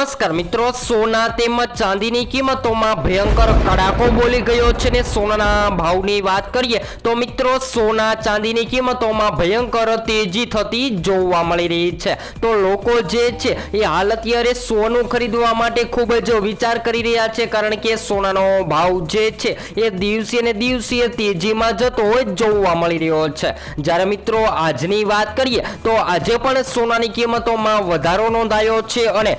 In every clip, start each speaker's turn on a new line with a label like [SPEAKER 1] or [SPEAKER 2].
[SPEAKER 1] નમસ્કાર મિત્રો, સોના તેમજ ચાંદીની કિંમતોમાં ભયંકર કડાકો બોલી ગયો છે ને સોનાના ભાવની વાત કરીએ તો મિત્રો, સોના ચાંદીની કિંમતોમાં ભયંકર તેજી થતી જોવા મળી રહી છે. તો લોકો જે છે એ હાલ અત્યારે સોનું ખરીદવા માટે ખૂબ જ વિચાર કરી રહ્યા છે કારણ કે સોનાનો ભાવ જે છે એ દિવસે ને દિવસે તેજીમાં જતો હોય જોવા મળી રહ્યો છે. જ્યારે મિત્રો, આજની વાત કરીએ તો આજે પણ સોનાની કિંમતોમાં વધારો નોંધાયો છે અને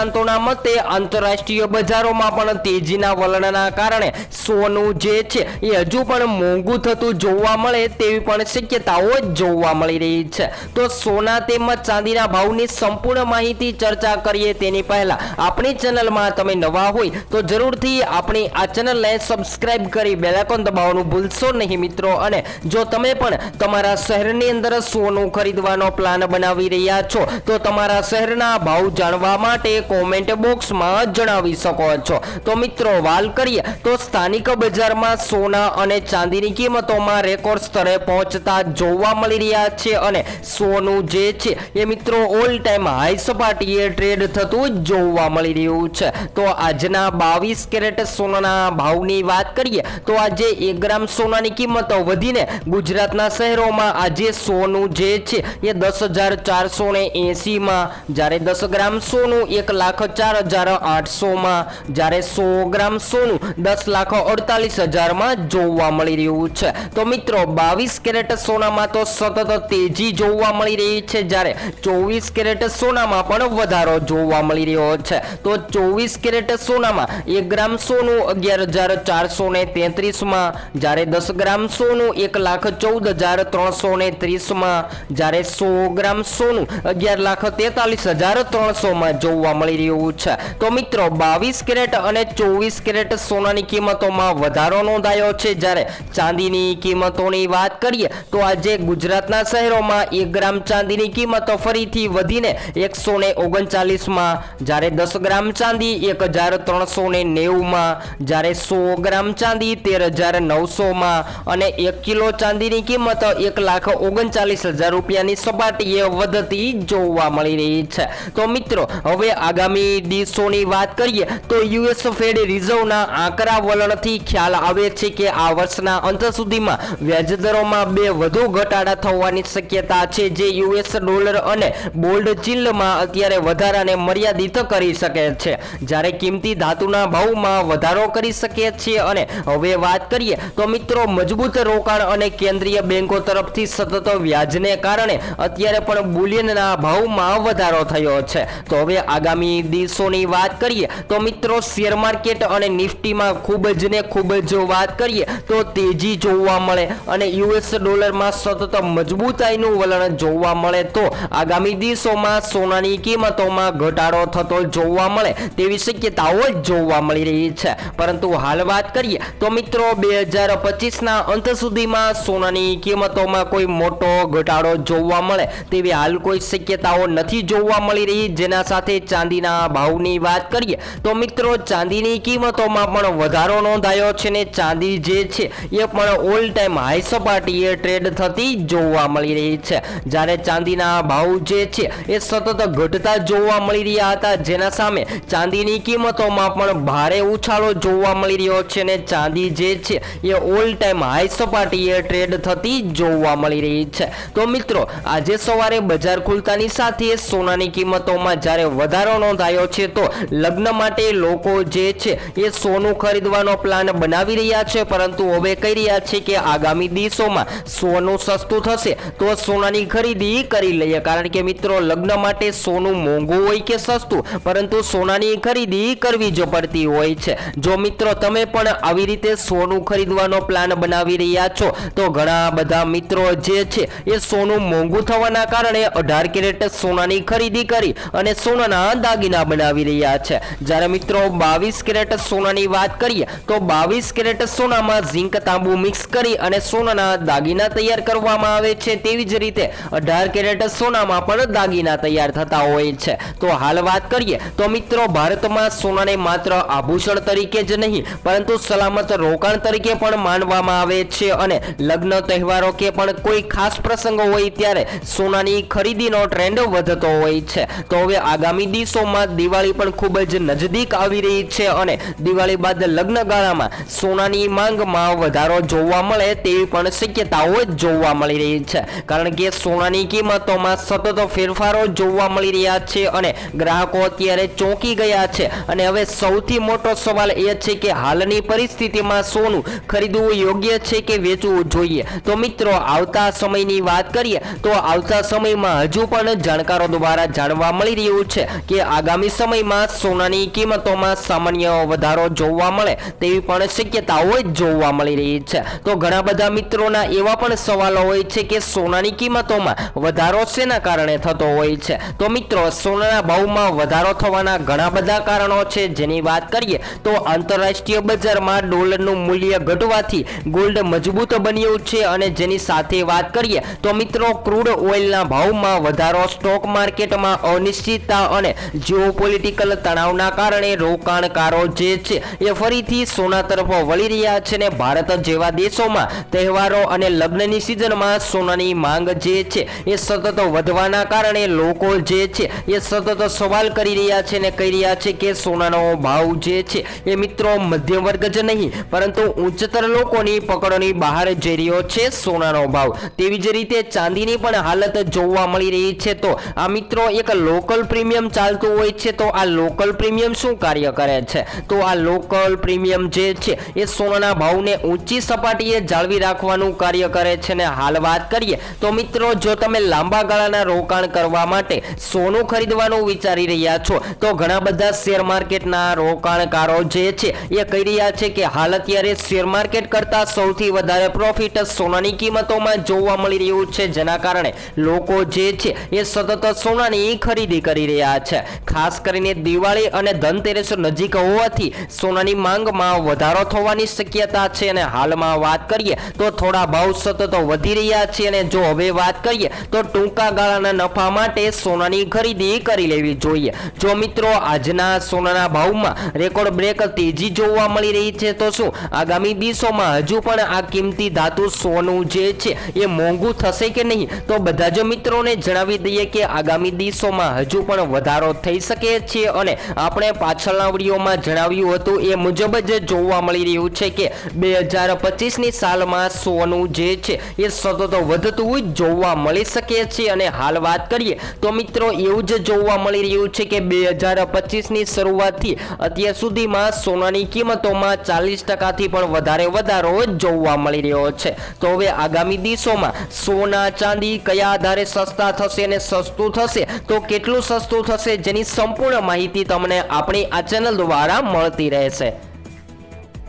[SPEAKER 1] નિષ્ણાંતોના મતે આંતરરાષ્ટ્રીય બજારોમાં પણ તેજીના વલણના કારણે સોનું જે છે એ હજુ પણ મોંઘું થતું જોવા મળે તેવી પણ શક્યતાઓ જોવા મળી રહી છે. તો સોના તેમજ ચાંદીના ભાવની સંપૂર્ણ માહિતી ચર્ચા કરીએ તેની પહેલા આપણી ચેનલમાં તમે નવા હોય તો જરૂરથી આપણી આ ચેનલને સબસ્ક્રાઇબ કરી બેલાકોન દબાવવાનું ભૂલશો નહીં મિત્રો. અને જો તમે પણ તમારા શહેરની અંદર સોનું ખરીદવાનો પ્લાન બનાવી રહ્યા છો, તો તમારા શહેરના ભાવ જાણવા માટે કોમેન્ટ બોક્સમાં જણાવી શકો છો. તો મિત્રો, વાલ કરીએ. તો સ્થાનિક બજારમાં સોના અને ચાંદીની કિંમતોમાં રેકોર્ડ સ્તરે પહોંચતા જોવા મળી રહ્યા છે અને સોનું જે છે, એ મિત્રો ઓલ ટાઈમ હાઈ સપાટીએ ટ્રેડ થતું જોવા મળી રહ્યું છે. તો આજના બાવીસ કેરેટ સોનાના ભાવની વાત કરીએ, તો આજે એક ગ્રામ સોનાની કિંમતો વધીને ગુજરાતના શહેરોમાં આજે સોનું જે છે, એ દસ હજાર ચારસો ને એંસીમાં જ્યારે દસ ગ્રામ સોનું એક લાખ ચાર હજાર આઠસોમાં જ્યારે સો ગ્રામ સોનું દસ લાખ અડતાલીસ હજારમાં જોવા મળી રહ્યું છે. તો મિત્રો, બાવીસ કેરેટ સોનામાં તો સતત તેજી જોવા મળી રહી છે જ્યારે ચોવીસ કેરેટ સોનામાં પણ વધારો જોવા મળી રહ્યો છે. તો ચોવીસ કેરેટ સોનામાં એક ગ્રામ સોનું અગિયાર હજાર ચારસો ને તેત્રીસમાં, જ્યારે દસ ગ્રામ સોનું એક લાખ ચૌદ હજાર ત્રણસો ને ત્રીસમાં જ્યારે સો ગ્રામ સોનું અગિયાર લાખ તેતાલીસ હજાર ત્રણસોમાં જોવા મળી રહ્યું છે. તો મિત્રો, બાવીસ કેરેટ અને ચોવીસ કેરેટ સોનાની કિંમતોમાં વધારો નોંધાયો છે. જ્યારે ચાંદીની કિંમતોની વાત કરીએ, તો આજે ગુજરાતના શહેરોમાં એક ગ્રામ ચાંદીની કિંમતો ફરીથી વધીને એકસો ને ઓગણચાલીસમાં, જ્યારે દસ ગ્રામ ચાંદી એક હજાર ત્રણસો ને નેવુંમાં, જ્યારે સો ગ્રામ ચાંદી તેર હજાર નવસોમાં અને એક કિલો ચાંદીની કિંમત એક લાખ ઓગણચાલીસ હજાર રૂપિયાની સપાટીએ વધતી જોવા મળી રહી છે. તો મિત્રો, હવે આગામી દિવસોની વાત કરીએ તો યુએસ ફેડ રિઝર્વના આંકડા વલણથી ખ્યાલ આવે છે કે આ વર્ષના અંત સુધીમાં વ્યાજદરોમાં બે વધુ ઘટાડા થવાની શક્યતા છે જે યુએસ ડોલર અને બોલ્ડ ચિલ્લમાં અત્યારે વધારાને મર્યાદિત કરી શકે છે. જ્યારે કિંમતી ધાતુના ભાવમાં વધારો કરી શકે છે અને હવે વાત કરીએ તો મિત્રો મજબૂત રોકાણ અને કેન્દ્રીય બેંકો તરફથી સતત વ્યાજને કારણે અત્યારે પણ બુલિયનના ભાવમાં વધારો થયો છે. તો હવે આગામી દિવસોની વાત કરીએ, તો મિત્રો શેર માર્કેટ અને નિફ્ટીમાં ખૂબ જ ને ખૂબ જ વાત કરીએ, તો તેજી જોવા મળે અને યુએસ ડોલરમાં સતત મજબૂતાઈનું વલણ જોવા મળે તો આગામી દિવસોમાં સોનાની કિંમતોમાં ઘટાડો થતો જોવા મળે તેવી શક્યતાઓ જ જોવા મળી રહી છે. પરંતુ હાલ વાત કરીએ, તો મિત્રો બે હજાર પચીસના અંત સુધીમાં સોનાની કિંમતોમાં કોઈ મોટો ઘટાડો જોવા મળે તેવી હાલ કોઈ શક્યતાઓ નથી જોવા મળી રહી, જેના સાથે ચાંદીના ભાવની વાત કરીએ, તો મિત્રો ચાંદીની કિંમતોમાં પણ વધારો નોંધાયો છે ને ચાંદી જે છે, એ પણ ઓલ ટાઈમ હાઈ સપાટીએ ટ્રેડ થતી જોવા મળી રહી છે. જ્યારે ચાંદીના ભાવ જે છે, એ સતત ઘટતા જોવા મળી રહ્યા હતા, જેના સામે ચાંદીની કિંમતોમાં પણ ભારે ઉછાળો જોવા મળી રહ્યો છે ને ચાંદી જે છે, એ ઓલ ટાઈમ હાઈ સપાટીએ ટ્રેડ થતી જોવા મળી રહી છે. તો મિત્રો, આજે સવારે બજાર ખુલતાની સાથે સોનાની કિંમતોમાં જ્યારે વધારો નોંધાયો છે તો લગ્ન માટે લોકો જે છે એ સોનું ખરીદવાનો પ્લાન બનાવી રહ્યા છે, પરંતુ હવે કહી રહ્યા છે કે આગામી દિવસોમાં સોનું સસ્તું થશે તો સોનાની ખરીદી કરી લઈએ. કારણ કે મિત્રો, લગ્ન માટે સોનું મોંઘું હોય કે સસ્તું, પરંતુ સોનાની ખરીદી કરવી જો પડતી હોય છે. જો મિત્રો, તમે પણ આવી રીતે સોનું ખરીદવાનો પ્લાન બનાવી રહ્યા છો, તો ઘણા બધા મિત્રો જે છે એ સોનું મોંઘું થવાના કારણે અઢાર કેરેટ સોનાની ખરીદી કરી અને સોનાના દાગીના બનાવી રહ્યા છે. જ્યારે મિત્રો બાવીસ કેરેટ સોનાની વાત કરીએ, તો બાવીસ કેરેટ સોનામાં ઝીંક તાંબુ મિક્સ કરી અને સોનાના દાગીના તૈયાર કરવામાં આવે છે. તેવી જ રીતે અઢાર કેરેટ સોનામાં પણ દાગીના તૈયાર થતા હોય છે. તો હાલ વાત કરીએ, તો મિત્રો ભારતમાં સોનાને માત્ર આભૂષણ તરીકે જ નહીં, પરંતુ સલામત રોકાણ તરીકે પણ માનવામાં આવે છે અને લગ્ન તહેવારો કે પણ કોઈ ખાસ પ્રસંગો હોય ત્યારે સોનાની ખરીદીનો ટ્રેન્ડ વધતો હોય છે. તો હવે આગામી દિવસો દિવસોમાં દિવાળી પણ ખૂબ જ નજદીક આવી રહી છે અને દિવાળી બાદ લગ્નગાળામાં સોનાની માંગમાં વધારો જોવા મળે તેવી પણ શક્યતાઓ જોવા મળી રહી છે. કારણ કે સોનાની કિંમતોમાં સતત ફેરફારો જોવા મળી રહ્યા છે અને ગ્રાહકો અત્યારે ચોંકી ગયા છે. અને હવે સૌથી મોટો સવાલ એ છે કે હાલની પરિસ્થિતિમાં સોનું ખરીદવું યોગ્ય છે કે વેચવું જોઈએ? તો મિત્રો, આવતા સમયની વાત કરીએ તો આવતા સમયમાં હજુ પણ જાણકારો દ્વારા જાણવા મળી રહ્યું છે કે આગામી સમયમાં સોનાની કિંમતોમાં સામાન્ય વધારો જોવા મળે તેવી પણ શક્યતાઓ જોવા મળી રહી છે. તો ઘણા બધા મિત્રોના એવા પણ સવાલો હોય છે કે સોનાની કિંમતોમાં વધારો શેના કારણે થતો હોય છે? તો મિત્રો, સોનાના ભાવમાં વધારો થવાના ઘણા બધા કારણો છે. જેની વાત કરીએ તો આંતરરાષ્ટ્રીય બજારમાં ડોલરનું મૂલ્ય ઘટવાથી ગોલ્ડ મજબૂત બન્યું છે અને જેની સાથે વાત કરીએ તો મિત્રો, ક્રૂડ ઓઇલના ભાવમાં વધારો સ્ટોક માર્કેટમાં અનિશ્ચિતતા અને જીઓપોલિટિકલ તણાવના કારણે રોકાણકારો જે છે એ ફરીથી સોના તરફ વળી રહ્યા છે ને ભારત જેવા દેશોમાં તહેવારો અને લગ્નની સિઝનમાં સોનાની માંગ જે છે એ સતત વધવાના કારણે લોકો જે છે એ સતત સવાલ કરી રહ્યા છે ને કહી રહ્યા છે કે સોનાનો ભાવ જે છે એ મિત્રો મધ્યમ વર્ગ જ નહીં, પરંતુ ઉચ્ચતર લોકોની પકડોની બહાર જઈ રહ્યો છે સોનાનો ભાવ. તેવી જ રીતે ચાંદીની પણ હાલત જોવા મળી રહી છે તો આ મિત્રો એક લોકલ પ્રીમિયમ ચાલતું હોય છે, તો આ લોકલ પ્રીમિયમ શું કાર્ય કરે છે? તો આ લોકલ પ્રીમિયમ જે છે, એ સોનાના ભાવને ઊંચી સપાટીએ જાળવી રાખવાનું કાર્ય કરે છે. ને હાલ વાત કરીએ, તો મિત્રો, જો તમે લાંબા ગાળાના રોકાણ કરવા માટે સોનું ખરીદવાનું વિચારી રહ્યા છો, તો ઘણા બધા શેર માર્કેટના રોકાણકારો જે છે, એ કહી રહ્યા છે કે હાલ અત્યારે શેર માર્કેટ કરતાં સૌથી વધારે પ્રોફિટ સોનાની કિંમતોમાં જોવા મળી રહ્યું છે. જેના કારણે લોકો જે છે, એ સતત સોનાની ખરીદી કરી રહ્યા છે. ખાસ કરીને દિવાળી અને ધનતેરસ નજીક હોવાથી સોનાની માંગમાં વધારો થવાની શક્યતા છે અને હાલમાં વાત કરીએ તો થોડા ભાવ સતત વધી રહ્યા છે અને જો હવે વાત કરીએ તો ટૂંકા ગાળાના નફા માટે સોનાની ખરીદી કરી લેવી જોઈએ. જો મિત્રો આજના સોનાના ભાવમાં રેકોર્ડ બ્રેક તેજી જોવા મળી રહી છે તો શું? આગામી દિવસોમાં હજુ પણ આ કિંમતી ધાતુ સોનું જે છે એ મોંઘું થશે કે નહીં? તો બધા જ મિત્રોને જણાવી દઈએ કે આગામી દિવસોમાં હજુ પણ વધારો થઈ શકે છે અને આપણે પાછળના વિડીયોમાં જણાવ્યું હતું, એ મુજબ જ જોવા મળી રહ્યું છે કે બે હજાર પચીસની સાલમાં સોનું જે છે, એ સતત વધતું જોવા મળી શકે છે. અને હાલ વાત કરીએ, તો મિત્રો, એવું જ જોવા મળી રહ્યું છે કે બે હજાર પચીસની શરૂઆતથી અત્યાર સુધીમાં સોનાની કિંમતોમાં ચાલીસ ટકાથી પણ વધારે વધારો જોવા મળી રહ્યો છે. તો હવે આગામી દિવસોમાં સોના ચાંદી કયા આધારે સસ્તા થશે અને સસ્તું થશે, તો કેટલું સસ્તું થશે, જેની સંપૂર્ણ માહિતી તમને આપણી આ ચેનલ દ્વારા મળતી રહેશે.